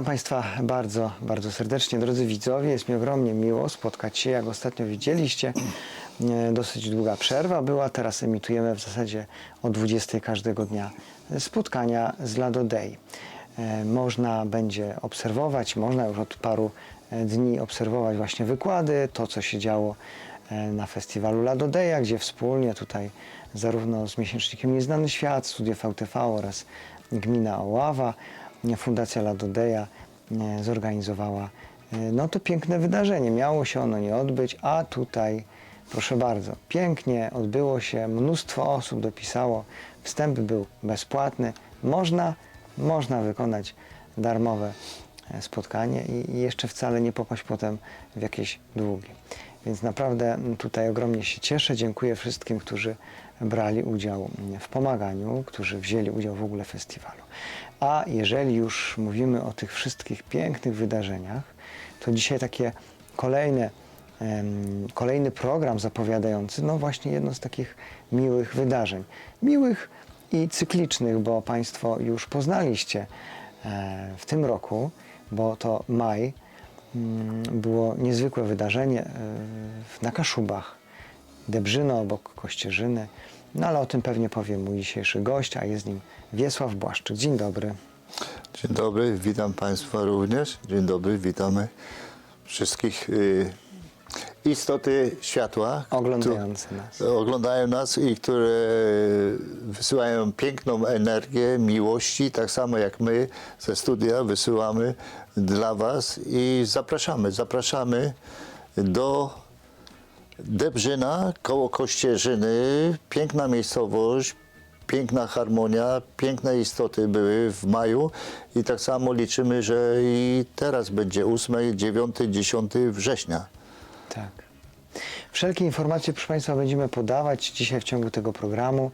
Witam Państwa bardzo, bardzo serdecznie. Drodzy widzowie, jest mi ogromnie miło spotkać się, jak ostatnio widzieliście. e, Dosyć długa przerwa była, teraz emitujemy w zasadzie o 20 każdego dnia spotkania z Lado Day. E, Można będzie obserwować, można już od paru e, dni obserwować właśnie wykłady, to co się działo na festiwalu Lado Daya, gdzie wspólnie tutaj zarówno z miesięcznikiem Nieznany Świat, Studio VTV oraz Gmina Oława, Fundacja Ladodeja zorganizowała e, no to piękne wydarzenie. Miało się ono nie odbyć, a tutaj proszę bardzo, pięknie odbyło się, mnóstwo osób dopisało, wstęp był bezpłatny, można, można wykonać darmowe e, spotkanie i, jeszcze wcale nie popaść potem w jakieś długie. Więc naprawdę tutaj ogromnie się cieszę. Dziękuję wszystkim, którzy brali udział w pomaganiu, którzy wzięli udział w ogóle w festiwalu. A jeżeli już mówimy o tych wszystkich pięknych wydarzeniach, to dzisiaj takie kolejne, kolejny program zapowiadający, no właśnie jedno z takich miłych wydarzeń. Miłych i cyklicznych, bo Państwo już poznaliście e, w tym roku, bo to maj, mm, było niezwykłe wydarzenie e, na Kaszubach. Debrzyno obok Kościerzyny. No ale o tym pewnie powie mój dzisiejszy gość, a jest nim Wiesław Błaszczyk. Dzień dobry. Dzień dobry, witam Państwa również. Dzień dobry, witamy wszystkich y, istoty światła. Oglądający nas. Oglądają nas i które wysyłają piękną energię miłości, tak samo jak my ze studia wysyłamy dla Was i zapraszamy, zapraszamy do Debrzyna koło Kościerzyny. Piękna miejscowość, piękna harmonia, piękne istoty były w maju i tak samo liczymy, że i teraz będzie 8, 9, 10 września. Tak. Wszelkie informacje, proszę Państwa, będziemy podawać dzisiaj w ciągu tego programu.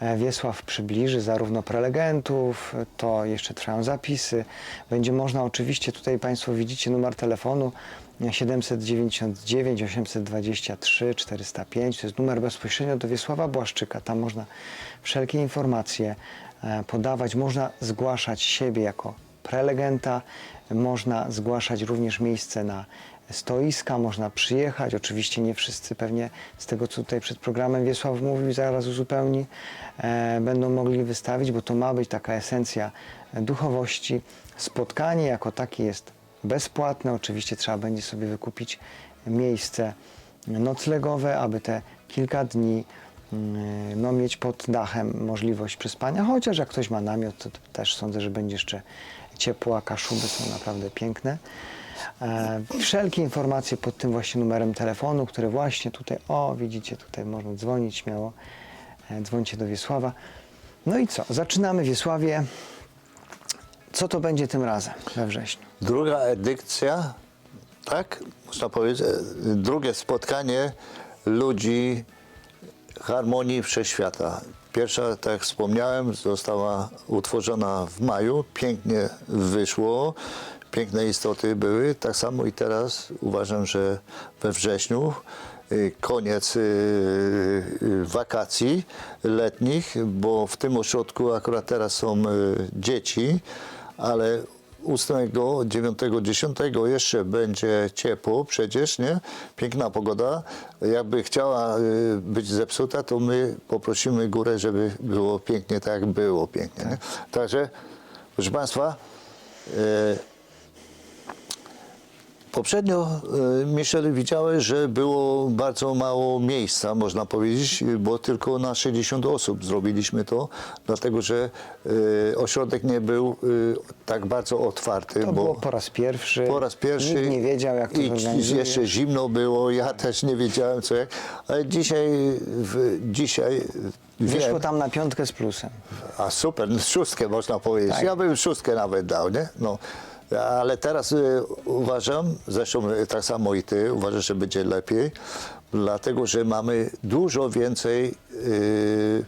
E, Wiesław przybliży zarówno prelegentów, to jeszcze trwają zapisy. Będzie można oczywiście, tutaj Państwo widzicie numer telefonu e, 799 823 405. To jest numer bezpośrednio do Wiesława Błaszczyka. Tam można wszelkie informacje e, podawać. Można zgłaszać siebie jako prelegenta, można zgłaszać również miejsce na stoiska, można przyjechać. Oczywiście nie wszyscy pewnie z tego, co tutaj przed programem Wiesław mówił, zaraz uzupełni, e, będą mogli wystawić, bo to ma być taka esencja duchowości. Spotkanie jako takie jest bezpłatne. Oczywiście trzeba będzie sobie wykupić miejsce noclegowe, aby te kilka dni mm, no, mieć pod dachem możliwość przespania, chociaż jak ktoś ma namiot, to też sądzę, że będzie jeszcze ciepło, a kaszuby są naprawdę piękne. E, wszelkie informacje pod tym właśnie numerem telefonu, które właśnie tutaj, o widzicie, tutaj można dzwonić śmiało, e, dzwońcie do Wiesława. No i co, zaczynamy Wiesławie. Co to będzie tym razem we wrześniu? Druga edycja, tak? Można powiedzieć, drugie spotkanie ludzi harmonii wszechświata. Pierwsza, tak jak wspomniałem, została utworzona w maju. Pięknie wyszło. Piękne istoty były. Tak samo i teraz uważam, że we wrześniu y, koniec y, y, wakacji letnich, bo w tym ośrodku akurat teraz są dzieci, ale 8, 9, 10 jeszcze będzie ciepło przecież, nie? Piękna pogoda. Jakby chciała być zepsuta, to my poprosimy górę, żeby było pięknie tak, jak było pięknie. Nie? Także, proszę Państwa, Poprzednio, e, Michel, widziałeś, że było bardzo mało miejsca, można powiedzieć, bo tylko na 60 osób zrobiliśmy to, dlatego że e, ośrodek nie był e, tak bardzo otwarty. To bo było po raz pierwszy. po raz pierwszy. Nikt nie wiedział, jak to I zorganizuje. jeszcze zimno było, ja też nie wiedziałem co jak, ale dzisiaj, w, dzisiaj Wyszło wiem, tam na piątkę z plusem. a super, szóstkę można powiedzieć. Tak. Ja bym szóstkę nawet dał, nie? No. Ale teraz y, uważam, zresztą y, tak samo i ty, uważasz, że będzie lepiej, dlatego że mamy dużo więcej y,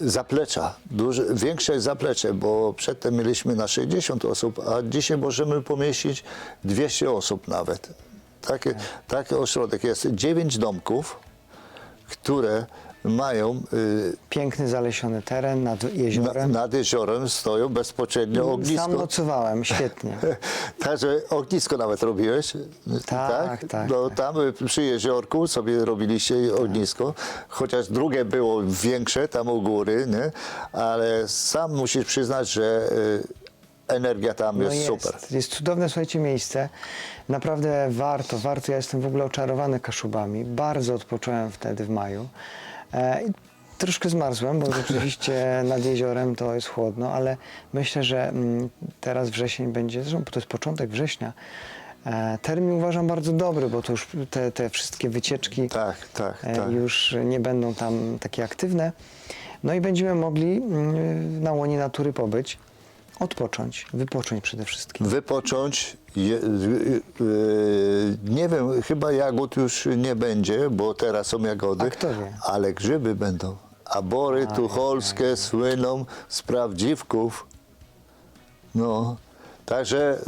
zaplecza, duże, większe zaplecze, bo przedtem mieliśmy na 60 osób, a dzisiaj możemy pomieścić 200 osób nawet. Taki, taki ośrodek jest 9 domków, które mają y, Piękny, zalesiony teren nad na, jeziorem. nad jeziorem stoją bezpośrednio Sam ognisko. nocowałem, świetnie. Także ognisko nawet robiłeś. Tak, tak, No, tak. tam y, przy jeziorku sobie robiliście ognisko, chociaż drugie było większe tam u góry, nie? ale sam musisz przyznać, że y, energia tam No jest, jest, super. jest cudowne, słuchajcie, miejsce. Naprawdę warto, warto. Ja jestem w ogóle oczarowany Kaszubami. Bardzo odpocząłem wtedy w maju. E, i troszkę zmarzłem, bo rzeczywiście nad jeziorem to jest chłodno, ale myślę, że mm, teraz wrzesień będzie, zresztą to jest początek września. E, termin uważam bardzo dobry, bo to już te, te wszystkie wycieczki Tak, tak, e, tak. już nie będą tam takie aktywne. No i będziemy mogli mm, na łonie natury pobyć, odpocząć, wypocząć przede wszystkim. Wypocząć. Je, y, y, nie wiem, chyba jagód już nie będzie, bo teraz są jagody, A kto wie? ale grzyby będą. A bory tucholskie słyną z prawdziwków. No, także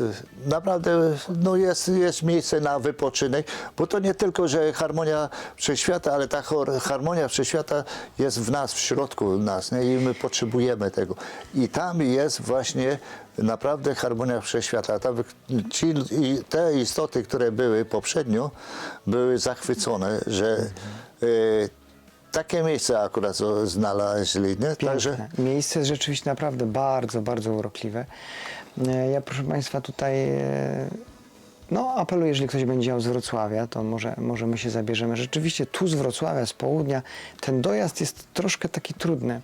y, naprawdę no jest, jest miejsce na wypoczynek, bo to nie tylko, że harmonia wszechświata, ale ta harmonia wszechświata jest w nas, w środku nas nie? i my potrzebujemy tego. I tam jest właśnie naprawdę harmonia wszechświata. Tam, ci, i te istoty, które były poprzednio, były zachwycone, że y, takie miejsce akurat znaleźli. Nie? Piękne. Miejsce jest rzeczywiście naprawdę bardzo, bardzo urokliwe. E, Ja, proszę Państwa, tutaj e, no, apeluję, jeżeli ktoś będzie miał z Wrocławia, to może, może my się zabierzemy. Rzeczywiście tu z Wrocławia, z południa, ten dojazd jest troszkę taki trudny,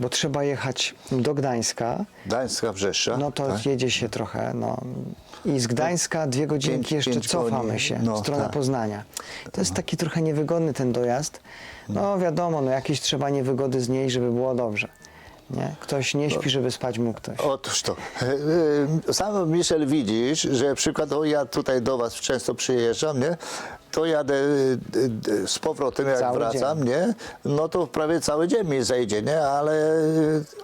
bo trzeba jechać do Gdańska, Gdańska Brzesza. no to tak? jedzie się trochę, no. I z Gdańska dwie godzinki pięć- jeszcze pięć cofamy godzin. się No, w stronę tak. Poznania. To jest taki trochę niewygodny ten dojazd. No wiadomo, no jakieś trzeba niewygody znieść, żeby było dobrze. Nie? Ktoś nie śpi, żeby spać mógł ktoś. Otóż to. E, e, Sam Michel widzisz, że przykładowo ja tutaj do Was często przyjeżdżam, nie? To jadę e, e, z powrotem, jak Cały wracam, nie? No to prawie cały dzień mi zejdzie, nie? Ale,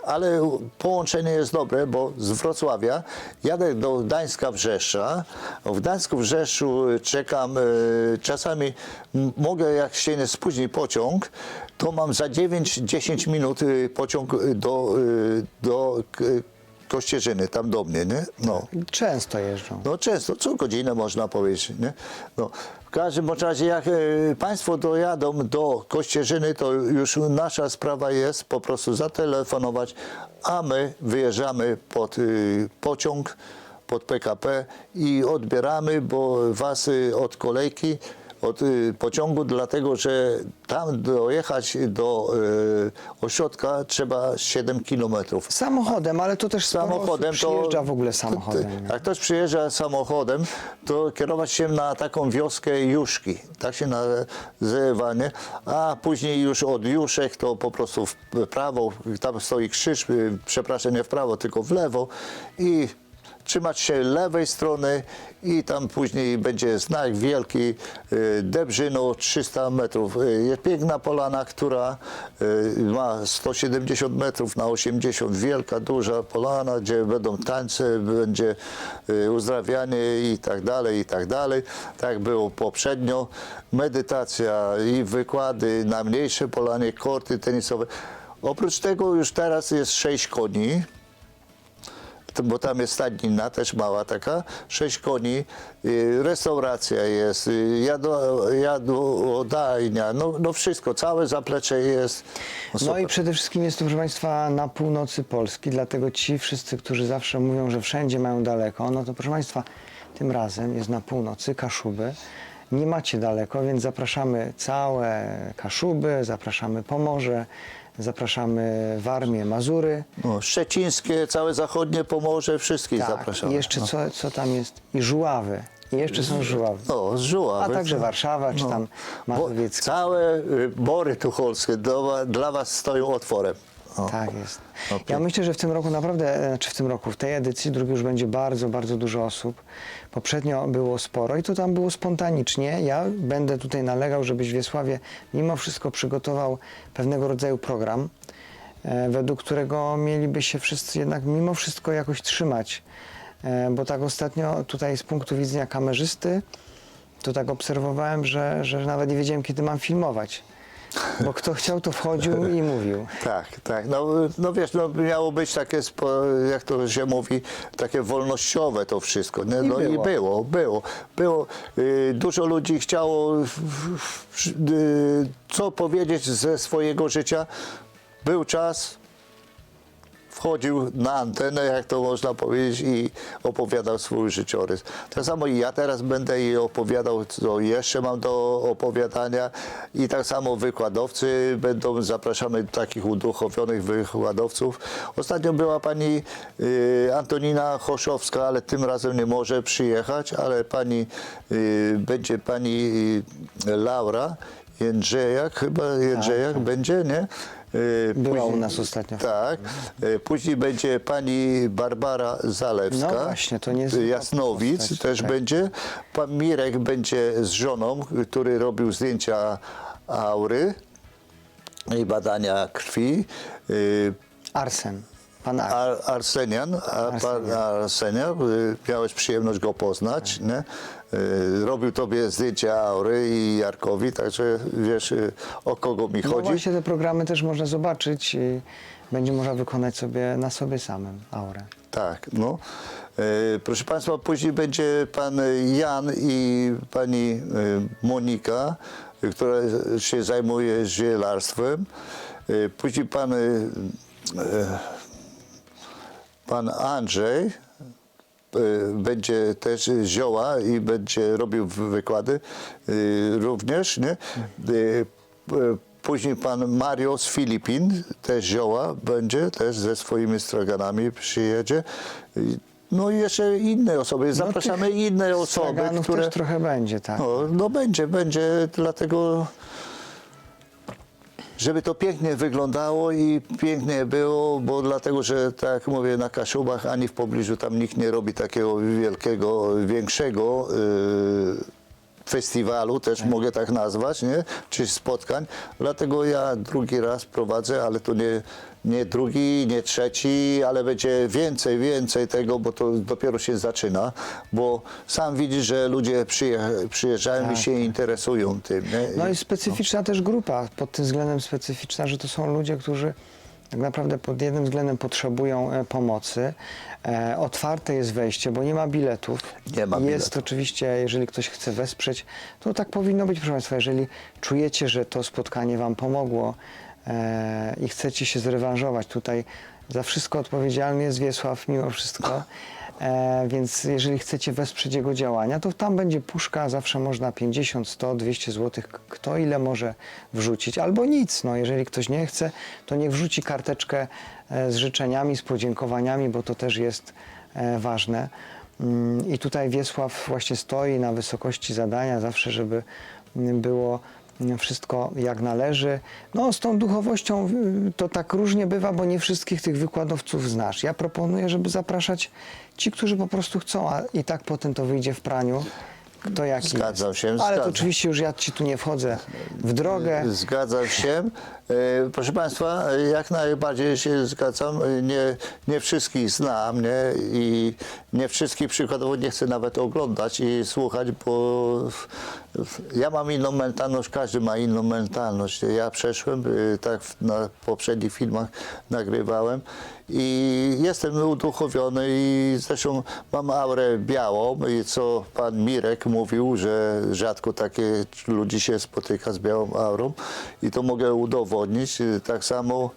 ale połączenie jest dobre, bo z Wrocławia jadę do Gdańska Wrzesza. W Gdańsku Wrzeszu czekam, e, czasami m, mogę, jak się nie spóźni pociąg, to mam za 9-10 minut y, pociąg y, do, y, do Kościerzyny, tam do mnie, nie? No. Często jeżdżą. No często, co godzinę można powiedzieć, nie? No. W każdym razie, jak Państwo dojadą do Kościerzyny, to już nasza sprawa jest po prostu zatelefonować, a my wyjeżdżamy pod pociąg, pod PKP i odbieramy, bo Was od kolejki, od y, pociągu, dlatego że tam dojechać do y, ośrodka trzeba 7 kilometrów. Samochodem, ale to też Samochodem osób to. przyjeżdża w ogóle samochodem. nie? Jak ktoś przyjeżdża samochodem, to kierować się na taką wioskę Juszki. Tak się nazywa, nie? A później już od Juszek to po prostu w prawo, tam stoi krzyż, y, przepraszam, nie w prawo, tylko w lewo i trzymać się lewej strony i tam później będzie znak wielki y, Debrzyno 300 metrów. Y, Jest piękna polana, która y, ma 170 metrów na 80. Wielka, duża polana, gdzie będą tańce, będzie uzdrawianie i tak dalej, i tak dalej. Tak było poprzednio. Medytacja i wykłady na mniejsze polanie, korty tenisowe. Oprócz tego już teraz jest 6 koni bo tam jest stadnina, też mała taka, sześć koni, y, restauracja jest, y, jadło, jadłodajnia, no, no wszystko, całe zaplecze jest. No super. i przede wszystkim jest to, proszę Państwa, na północy Polski, dlatego ci wszyscy, którzy zawsze mówią, że wszędzie mają daleko, no to proszę Państwa, tym razem jest na północy Kaszuby. Nie macie daleko, więc zapraszamy całe Kaszuby, zapraszamy Pomorze, zapraszamy Warmię, Mazury. no, Szczecińskie, całe zachodnie Pomorze, wszystkich Tak, zapraszamy. i jeszcze no. co, co tam jest? I Żuławy. I jeszcze są Żuławy. No, Żuławy. A także Warszawa, czy tam Bo Mazowieckie. Całe y, bory tucholskie dla, dla Was stoją otworem. O. Tak jest. Okej. Ja myślę, że w tym roku naprawdę, e, czy w tym roku, w tej edycji drugiej już będzie bardzo, bardzo dużo osób. Poprzednio było sporo i to tam było spontanicznie. Ja będę tutaj nalegał, żebyś Wiesławie mimo wszystko przygotował pewnego rodzaju program, e, według którego mieliby się wszyscy jednak mimo wszystko jakoś trzymać. E, Bo tak ostatnio tutaj z punktu widzenia kamerzysty, to tak obserwowałem, że, że nawet nie wiedziałem, kiedy mam filmować. Bo kto chciał, to wchodził i mówił. Tak, tak. No, no wiesz, no, miało być takie, spo, jak to się mówi, takie wolnościowe to wszystko. Nie? I No i było. było, było. było. Y, dużo ludzi chciało w- w- w- y, co powiedzieć ze swojego życia. Był czas, wchodził na antenę, jak to można powiedzieć, i opowiadał swój życiorys. Tak samo i ja teraz będę jej opowiadał, co jeszcze mam do opowiadania i tak samo wykładowcy będą, zapraszamy takich uduchowionych wykładowców. Ostatnio była pani y, Antonina Choszowska, ale tym razem nie może przyjechać, ale pani, y, będzie pani y, Laura Jędrzejak, chyba Jędrzejak będzie, nie? Y, Była u nas ostatnio. tak. E, Później będzie pani Barbara Zalewska. No właśnie, to niezwykła Jasnowic postać, też tak. będzie. Pan Mirek będzie z żoną, który robił zdjęcia aury i badania krwi. Arsen. Pan. Ar Arsenian, a pan Arsenian. Arsenian, miałeś przyjemność go poznać, nie? Y, Robił tobie zdjęcia Aury i Jarkowi, także wiesz y, o kogo mi No chodzi. właśnie te programy też można zobaczyć i będzie można wykonać sobie na sobie samym aurę. Tak, no. E, Proszę Państwa, później będzie pan Jan i pani Monika, która się zajmuje zielarstwem. Później pan, pan Andrzej będzie też zioła i będzie robił wykłady e, również, nie? P- Później pan Mario z Filipin, też zioła będzie, też ze swoimi straganami przyjedzie. No i jeszcze inne osoby, zapraszamy tych inne osoby, które... też trochę będzie, tak. No, no będzie, będzie, dlatego żeby to pięknie wyglądało i pięknie było, bo dlatego, że tak jak mówię, na Kaszubach ani w pobliżu tam nikt nie robi takiego wielkiego, większego yy, festiwalu, też mogę tak nazwać, nie? czy spotkań. Dlatego ja drugi raz prowadzę, ale to nie, nie drugi, nie trzeci, ale będzie więcej, więcej tego, bo to dopiero się zaczyna, bo sam widzisz, że ludzie przyje, przyjeżdżają i się interesują tym. Nie? No i specyficzna też grupa, pod tym względem specyficzna, że to są ludzie, którzy tak naprawdę pod jednym względem potrzebują e, pomocy. E, otwarte jest wejście, bo nie ma biletów. Nie ma Jest biletów. oczywiście, jeżeli ktoś chce wesprzeć, to tak powinno być, proszę Państwa. Jeżeli czujecie, że to spotkanie Wam pomogło e, i chcecie się zrewanżować, tutaj za wszystko odpowiedzialny jest Wiesław mimo wszystko. E, więc jeżeli chcecie wesprzeć jego działania, to tam będzie puszka, zawsze można 50, 100, 200 zł, kto ile może wrzucić, albo nic. No, jeżeli ktoś nie chce, to niech wrzuci karteczkę e, z życzeniami, z podziękowaniami, bo to też jest e, ważne. Mm, I tutaj Wiesław właśnie stoi na wysokości zadania, zawsze, żeby mm, było wszystko jak należy. No z tą duchowością y, to tak różnie bywa, bo nie wszystkich tych wykładowców znasz. Ja proponuję, żeby zapraszać ci, którzy po prostu chcą, a i tak potem to wyjdzie w praniu. Kto jaki Zgadzam jest. się, Ale zgadzam. to oczywiście już ja ci tu nie wchodzę w drogę. Zgadzam się. E, Proszę Państwa, jak najbardziej się zgadzam. E, Nie, nie wszystkich znam nie? i nie wszystkich przykładowo nie chcę nawet oglądać i słuchać, bo ja mam inną mentalność, każdy ma inną mentalność. Ja przeszłem, e, tak na poprzednich filmach nagrywałem i jestem uduchowiony i zresztą mam aurę białą i co pan Mirek mówił, że rzadko takie ludzi się spotyka z białą aurą i to mogę udowodnić. Tak samo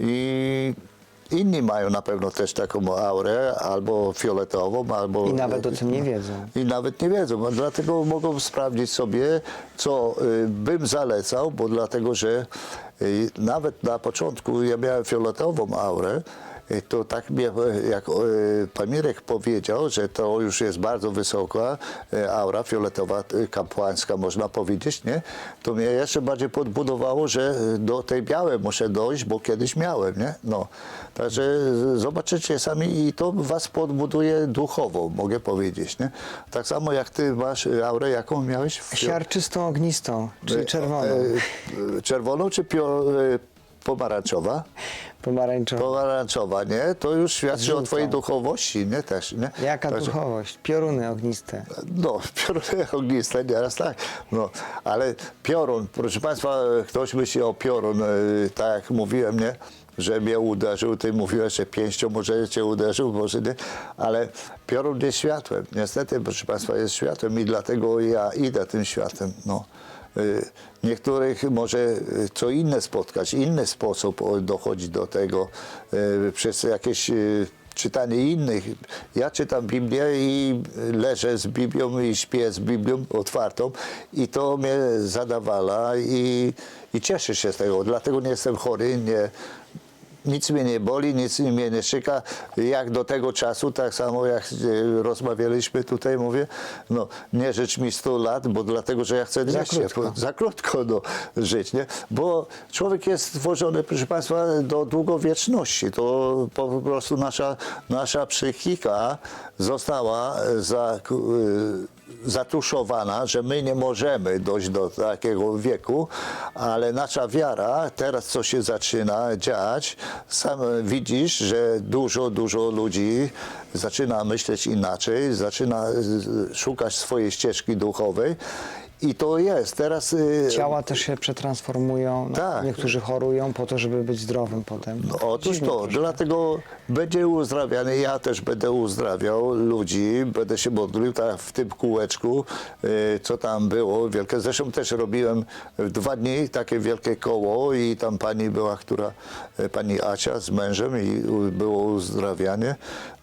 i inni mają na pewno też taką aurę, albo fioletową, albo... I nawet o tym nie wiedzą. I nawet nie wiedzą, dlatego mogą sprawdzić sobie, co y, bym zalecał, bo dlatego, że y, nawet na początku ja miałem fioletową aurę, to tak mnie, y, jak y, pan Mirek powiedział, że to już jest bardzo wysoka aura fioletowa, kapłańska można powiedzieć, nie? To mnie jeszcze bardziej podbudowało, że do tej białej muszę dojść, bo kiedyś miałem, nie? No. Także zobaczycie sami i to was podbuduje duchowo, mogę powiedzieć, nie? Tak samo jak ty masz aurę, jaką miałeś? Siarczystą, ognistą, czyli e, czerwoną. e, Czerwoną czy pio, e, pomarańczowa. Pomarańczowa. Pomarańczowa, nie? To już świadczy o twojej duchowości, nie? Też, nie? Jaka Także- duchowość? Pioruny ogniste. No, pioruny ogniste nieraz tak. No, ale piorun, proszę Państwa, ktoś myśli o piorun, e, tak jak mówiłem, nie? Że mnie uderzył, ty mówiłeś, że pięścią może cię uderzył, może nie, ale piorun jest światłem. Niestety, proszę Państwa, jest światłem i dlatego ja idę tym światem. No. Y, Niektórych może y, co inne spotkać, inny sposób dochodzić do tego y, przez jakieś czytanie innych. Ja czytam Biblię i leżę z Biblią i śpię z Biblią otwartą i to mnie zadawala i, i cieszę się z tego. Dlatego nie jestem chory, nie, nic mnie nie boli, nic mnie nie szyka. Jak do tego czasu, tak samo jak e, rozmawialiśmy tutaj, mówię, no nie życz mi 100 lat, bo dlatego, że ja chcę Za 200, krótko. za krótko no, żyć, nie? Bo człowiek jest stworzony, proszę Państwa, do długowieczności. To po prostu nasza, nasza psychika została za, y, zatuszowana, że my nie możemy dojść do takiego wieku, ale nasza wiara, teraz co się zaczyna dziać, sam widzisz, że dużo, dużo ludzi zaczyna myśleć inaczej, zaczyna szukać swojej ścieżki duchowej i to jest. Teraz y, Ciała też się przetransformują. No, Tak. Niektórzy chorują po to, żeby być zdrowym potem. No, otóż to, troszkę. dlatego będzie uzdrawiany, ja też będę uzdrawiał ludzi, będę się modlił tak w tym kółeczku, y, co tam było, wielkie. Zresztą też robiłem w dwa dni takie wielkie koło i tam pani była, która, y, pani Acia z mężem i u- było uzdrawianie.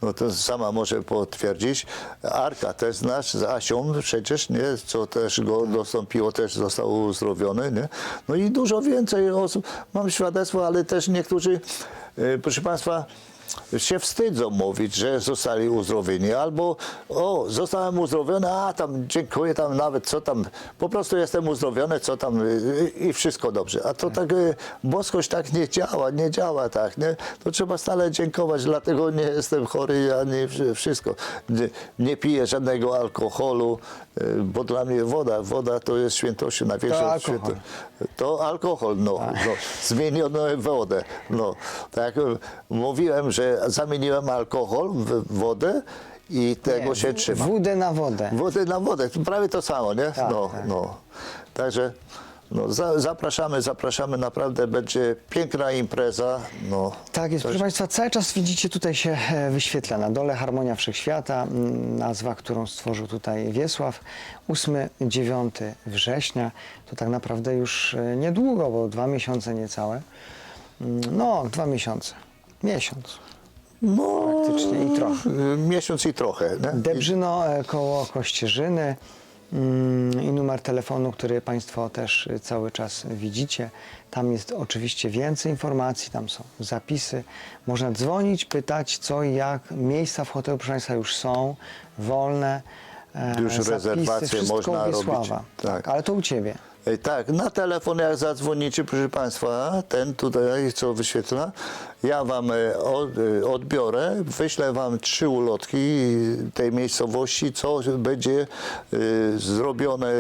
No to sama może potwierdzić. Arka też znasz z Asią przecież, nie? Co też go dostąpiło, też został uzdrowiony, nie? No i dużo więcej osób. Mam świadectwo, ale też niektórzy, e, proszę Państwa, się wstydzą mówić, że zostali uzdrowieni, albo o, zostałem uzdrowiony, a tam dziękuję, tam nawet co tam, po prostu jestem uzdrowiony, co tam y, i wszystko dobrze. A to tak, y, boskość tak nie działa, nie działa tak, nie? To trzeba stale dziękować, dlatego nie jestem chory, ani wszy- wszystko. Nie, nie piję żadnego alkoholu, y, bo dla mnie woda, woda to jest świętością największą. To alkohol. To alkohol, no, no zmieniono wodę. No, tak y, mówiłem, że zamieniłem alkohol w wodę i tego się w- trzymam. Wódę na wodę. Wodę na wodę, to prawie to samo, nie? Tak, no, tak. no. Także no, za, zapraszamy, zapraszamy, naprawdę będzie piękna impreza. No, Tak jest, proszę Państwa, cały czas widzicie tutaj się e, wyświetla na dole Harmonia Wszechświata, m, nazwa, którą stworzył tutaj Wiesław. 8-9 września, to tak naprawdę już e, niedługo, bo dwa miesiące niecałe. Mm, No, dwa miesiące, miesiąc. No, Praktycznie i trochę. y, Miesiąc i trochę. Nie? Debrzyno e, koło Kościerzyny mm, i numer telefonu, który Państwo też e, cały czas widzicie. Tam jest oczywiście więcej informacji, tam są zapisy. Można dzwonić, pytać co i jak. Miejsca w hotelu, proszę Państwa, już są wolne. E, Już zapisy, rezerwacje wszystko można u Wiesława. robić. Tak. Ale to u Ciebie. Tak, na telefon jak zadzwonicie, proszę Państwa, ten tutaj, co wyświetla, ja Wam e, e, odbiorę, wyślę Wam trzy ulotki tej miejscowości, co będzie e, zrobione,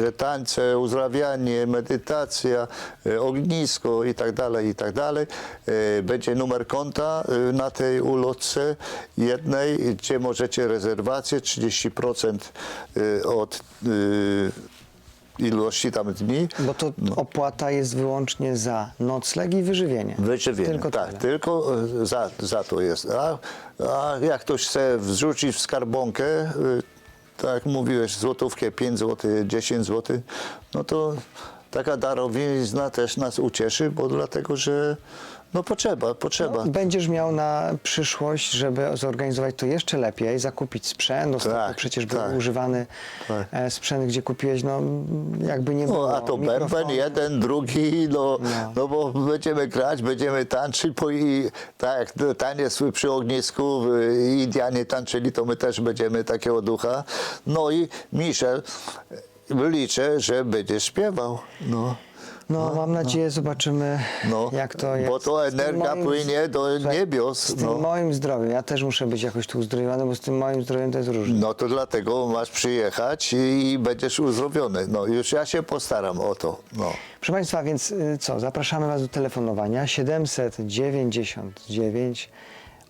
że tańce, uzdrawianie, medytacja, ognisko i tak dalej, i tak dalej. Będzie numer konta na tej ulotce jednej, gdzie możecie rezerwację 30% e, od ilości tam dni. Bo to opłata jest wyłącznie za nocleg i wyżywienie. Wyżywienie, Tylko tak, tyle. tylko e, za, za to jest. A, a jak ktoś chce wrzucić w skarbonkę, y, tak jak mówiłeś, złotówkę, 5 zł, 10 zł, no to taka darowizna też nas ucieszy, bo dlatego, że no potrzeba, potrzeba. Będziesz miał na przyszłość, żeby zorganizować to jeszcze lepiej, zakupić sprzęt. Ostatnio Tak, przecież był tak. używany Tak. e, sprzęt, gdzie kupiłeś, no jakby nie było. No, a to bęben jeden, drugi, no, No. no. bo będziemy grać, będziemy tańczyć, bo i tak jak taniec przy ognisku, y, Indianie tańczyli, to my też będziemy takiego ducha. No i Michel, liczę, że będziesz śpiewał, no. No, mam nadzieję, zobaczymy, No, jak to jest. bo to z tym energia moim- płynie do Słuchaj, niebios. Z tym No. moim zdrowiem, ja też muszę być jakoś tu uzdrowiony, bo z tym moim zdrowiem to jest różnie. no to dlatego masz przyjechać i będziesz uzdrowiony. No już ja się postaram o to. No. Proszę Państwa, więc y, co, zapraszamy Was do telefonowania 799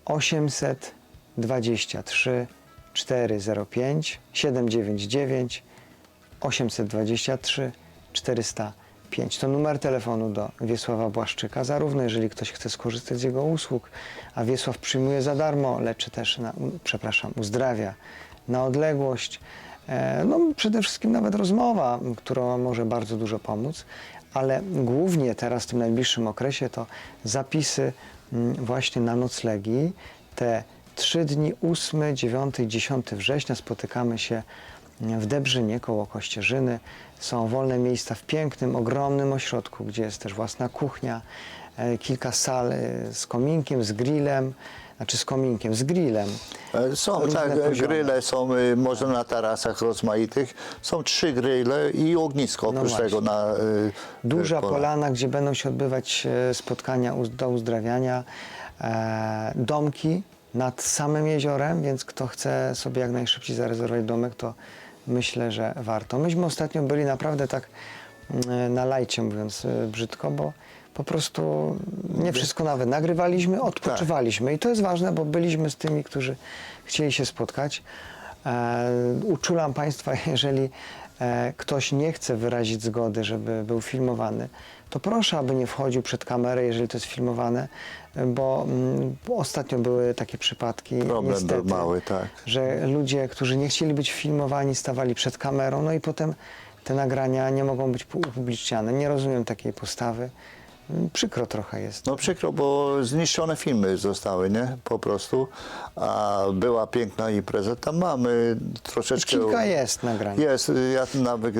823 405 799 823 405. To numer telefonu do Wiesława Błaszczyka, zarówno jeżeli ktoś chce skorzystać z jego usług, a Wiesław przyjmuje za darmo, leczy też, na, przepraszam, uzdrawia na odległość. E, No, przede wszystkim nawet rozmowa, która może bardzo dużo pomóc, ale głównie teraz w tym najbliższym okresie to zapisy właśnie na noclegi. Te trzy dni, 8, 9, 10 września spotykamy się w Debrzynie koło Kościerzyny. Są wolne miejsca w pięknym, ogromnym ośrodku, gdzie jest też własna kuchnia, e, kilka sal e, z kominkiem, z grillem, znaczy z kominkiem, z grillem. E, Są tak, poziomy. gryle są może na tarasach rozmaitych. Są trzy gryle i ognisko oprócz No tego na Duża y, pola. polana, gdzie będą się odbywać spotkania do uzdrawiania, domki nad samym jeziorem, więc kto chce sobie jak najszybciej zarezerwować domek, to myślę, że warto. Myśmy ostatnio byli naprawdę tak mm, na lajcie, mówiąc e, brzydko, bo po prostu nie wszystko nawet nagrywaliśmy, odpoczywaliśmy i to jest ważne, bo byliśmy z tymi, którzy chcieli się spotkać. E, uczulam Państwa, jeżeli e, ktoś nie chce wyrazić zgody, żeby był filmowany, to proszę, aby nie wchodził przed kamerę, jeżeli to jest filmowane, e, bo mm, ostatnio były takie przypadki, Problem niestety, był mały, tak. że ludzie, którzy nie chcieli być filmowani, stawali przed kamerą, no i potem te nagrania nie mogą być pu- upubliczniane. Nie rozumiem takiej postawy. Przykro trochę jest. No przykro, bo zniszczone filmy zostały, nie? Po prostu. A była piękna impreza. Tam mamy troszeczkę... Kilka jest nagrań. Jest, ja nawet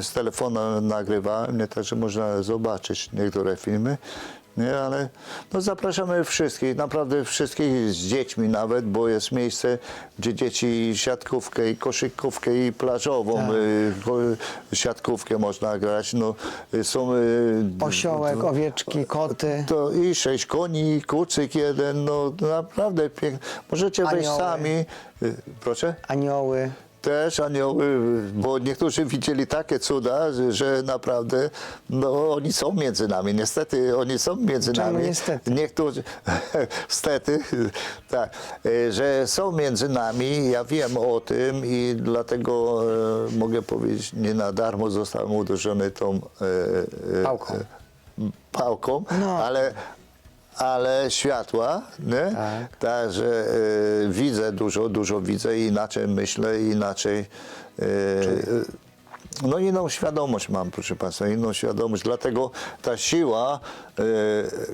z telefonu nagrywałem, nie także można zobaczyć niektóre filmy. Nie, ale no zapraszamy wszystkich, naprawdę wszystkich z dziećmi nawet, bo jest miejsce, gdzie dzieci siatkówkę i koszykówkę i plażową Tak. y, siatkówkę można grać. No, y, są y, Osiołek, owieczki, koty. to i sześć koni, kucyk jeden, no naprawdę pięknie. Możecie wejść Anioły. sami. Y, Proszę? Anioły. Też anioły, bo niektórzy widzieli takie cuda, że- naprawdę no, oni są między nami. Niestety oni są między Czemu nami. niestety? Niektórzy, stety, tak, e, że są między nami. Ja wiem o tym i dlatego e, mogę powiedzieć, nie na darmo zostałem uderzony tą e, e, Pałką. pałką, No. ale ale światła, nie? Tak. Także e, widzę dużo, dużo widzę i inaczej myślę, inaczej. e, no inną świadomość mam, proszę Państwa, inną świadomość. Dlatego ta siła, e,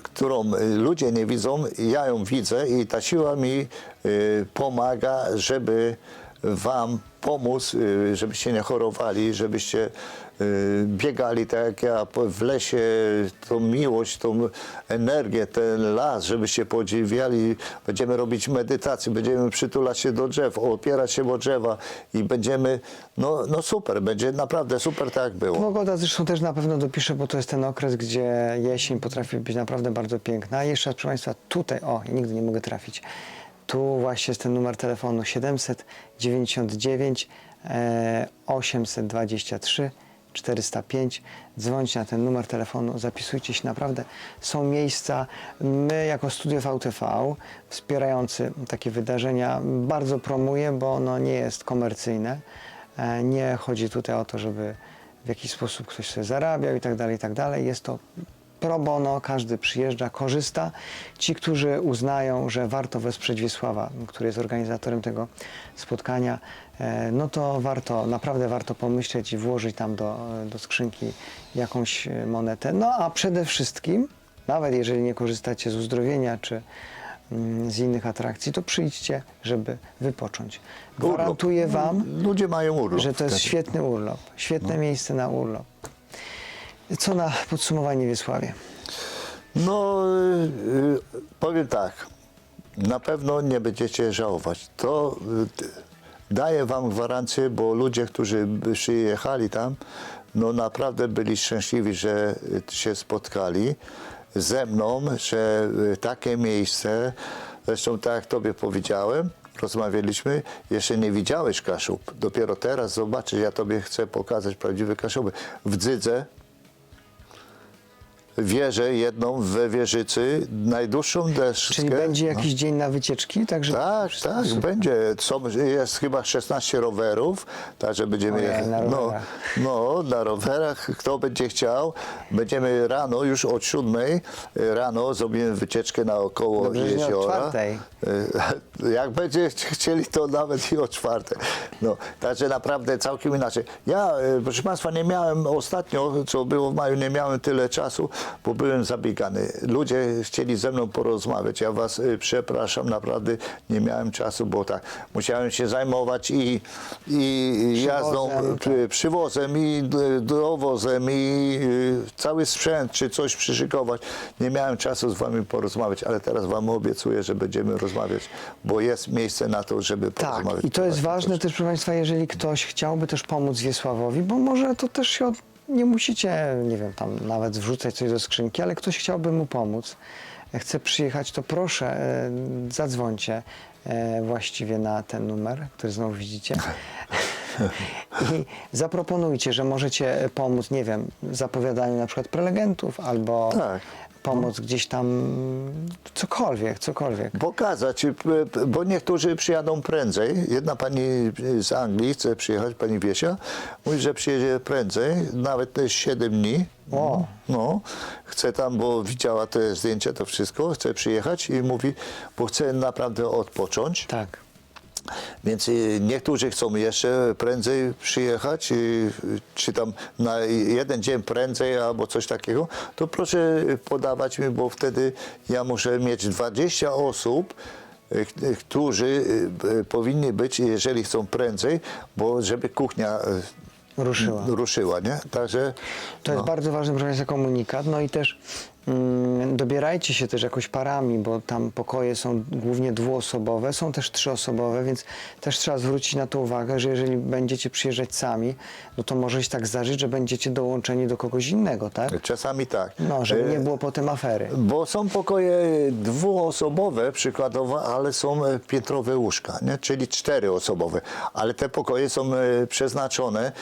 którą ludzie nie widzą, ja ją widzę i ta siła mi e, pomaga, żeby Wam pomóc, y, żebyście nie chorowali, żebyście y, biegali tak jak ja w lesie, tą miłość, tą energię, ten las, żebyście podziwiali. Będziemy robić medytację, będziemy przytulać się do drzew, opierać się o drzewa i będziemy, no, no super, będzie naprawdę super tak jak było. Pogoda zresztą też na pewno dopisze, bo to jest ten okres, gdzie jesień potrafi być naprawdę bardzo piękna. Jeszcze raz, proszę Państwa, tutaj, o, i nigdy nie mogę trafić. Tu właśnie jest ten numer telefonu 799 e, 823 405. Dzwońcie na ten numer telefonu, zapisujcie się. Naprawdę są miejsca. My jako Studio VTV wspierający takie wydarzenia bardzo promuję, bo ono nie jest komercyjne. E, Nie chodzi tutaj o to, żeby w jakiś sposób ktoś sobie zarabiał i tak dalej, i tak dalej. Jest to pro bono, każdy przyjeżdża, korzysta. Ci, którzy uznają, że warto wesprzeć Wiesława, który jest organizatorem tego spotkania, no to warto, naprawdę warto pomyśleć i włożyć tam do, do skrzynki jakąś e, monetę. No a przede wszystkim, nawet jeżeli nie korzystacie z uzdrowienia czy mm, z innych atrakcji, to przyjdźcie, żeby wypocząć. Gwarantuję Wam, Ludzie mają urlop. że to jest wtedy. świetny urlop, świetne miejsce na urlop. Co na podsumowanie Wiesławie? No, y, y, powiem tak. Na pewno nie będziecie żałować. To y, daję wam gwarancję, bo ludzie, którzy przyjechali tam, no naprawdę byli szczęśliwi, że się spotkali ze mną, że y, takie miejsce, zresztą tak jak Tobie powiedziałem, rozmawialiśmy, jeszcze nie widziałeś Kaszub. Dopiero teraz zobaczysz, ja Tobie chcę pokazać prawdziwe Kaszuby. W Dzydze, wieżę jedną we Wieżycy, najdłuższą deszkę. Czyli będzie no. jakiś dzień na wycieczki, także Tak, tak, będzie. Są, jest chyba 16 rowerów, także będziemy Ojej, jechać. na no, rowerach. no, na rowerach, kto będzie chciał. Będziemy rano, już od 7 rano zrobimy wycieczkę naokoło Dobrze, że nie od jeziora. czwartej. E, Jak będzie chcieli, to nawet i o czwartej. No, także naprawdę całkiem inaczej. Ja, e, proszę Państwa, nie miałem ostatnio, co było w maju, nie miałem tyle czasu, bo byłem zabiegany. Ludzie chcieli ze mną porozmawiać. Ja Was e, przepraszam, naprawdę nie miałem czasu, bo tak, musiałem się zajmować i, i jazdą, Przywozem, tak. e, przywozem i d- dowozem i cały sprzęt, czy coś przyszykować. Nie miałem czasu z Wami porozmawiać, ale teraz Wam obiecuję, że będziemy rozmawiać, bo jest miejsce na to, żeby Tak, porozmawiać. i to jest ważne też, proszę Państwa, jeżeli ktoś chciałby też pomóc Wiesławowi, bo może to też się od, nie musicie, nie wiem, tam nawet wrzucać coś do skrzynki, ale ktoś chciałby mu pomóc, chce przyjechać, to proszę, e, zadzwońcie e, właściwie na ten numer, który znowu widzicie. I zaproponujcie, że możecie pomóc, nie wiem, w zapowiadaniu na przykład prelegentów albo Tak. Pomóc gdzieś tam cokolwiek, cokolwiek. Pokazać, bo niektórzy przyjadą prędzej. Jedna pani z Anglii chce przyjechać, pani Wiesia, mówi, że przyjedzie prędzej, nawet te 7 dni. O. No, chce tam, bo widziała te zdjęcia, to wszystko, chce przyjechać i mówi, bo chce naprawdę odpocząć. Tak. Więc y, niektórzy chcą jeszcze prędzej przyjechać, y, czy tam na jeden dzień prędzej albo coś takiego, to proszę podawać mi, bo wtedy ja muszę mieć 20 osób, y, którzy powinni być, jeżeli chcą prędzej, bo żeby kuchnia Ruszyła. ruszyła, nie? Także To jest bardzo ważny, proszę komunikat. No i też dobierajcie się też jakoś parami, bo tam pokoje są głównie dwuosobowe, są też trzyosobowe, więc też trzeba zwrócić na to uwagę, że jeżeli będziecie przyjeżdżać sami, no to może się tak zdarzyć, że będziecie dołączeni do kogoś innego, tak? czasami tak. No, żeby nie Y, było potem afery. Bo są pokoje dwuosobowe przykładowo, ale są e, piętrowe łóżka, nie? czyli czteroosobowe. Ale te pokoje są e, przeznaczone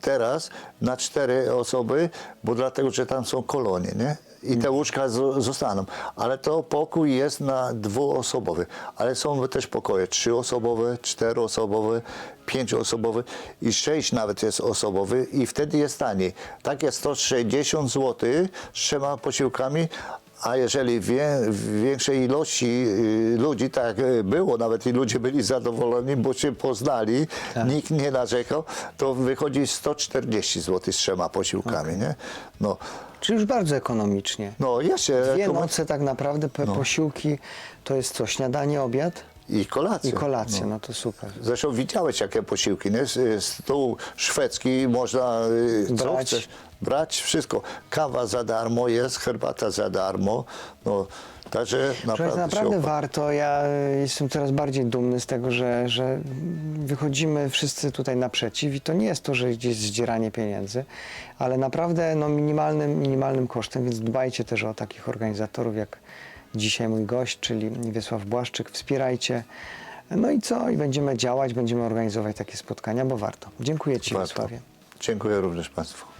teraz na cztery osoby, bo dlatego, że tam są kolonie, nie? I te łóżka zo- zostaną. Ale to pokój jest na dwuosobowy. Ale są też pokoje trzyosobowe, czteroosobowe, pięcioosobowy i sześć nawet jest osobowy i wtedy jest taniej. Tak jest 160 zł z trzema posiłkami, a jeżeli wie, w większej ilości y, ludzi, tak jak było, nawet i ludzie byli zadowoleni, bo się poznali, nikt nie narzekał, to wychodzi 140 zł z trzema posiłkami, nie? No, Czyli już bardzo ekonomicznie. no jeszcze Dwie rekomen- noce tak naprawdę, pe- posiłki, to jest co, śniadanie, obiad i kolację. i kolacja, no to super. Zresztą widziałeś jakie posiłki, nie? S- Stół szwedzki, można y, co Brać. chcesz brać, wszystko. Kawa za darmo jest, herbata za darmo, no, także naprawdę, naprawdę warto. Ja y, jestem coraz bardziej dumny z tego, że, że wychodzimy wszyscy tutaj naprzeciw i to nie jest to, że gdzieś zdzieranie pieniędzy, ale naprawdę no, minimalnym, minimalnym kosztem, więc dbajcie też o takich organizatorów jak dzisiaj mój gość, czyli Wiesław Błaszczyk. Wspierajcie. No i co? I będziemy działać, będziemy organizować takie spotkania, bo warto. Dziękuję Ci, Warto. Wiesławie. Dziękuję również Państwu.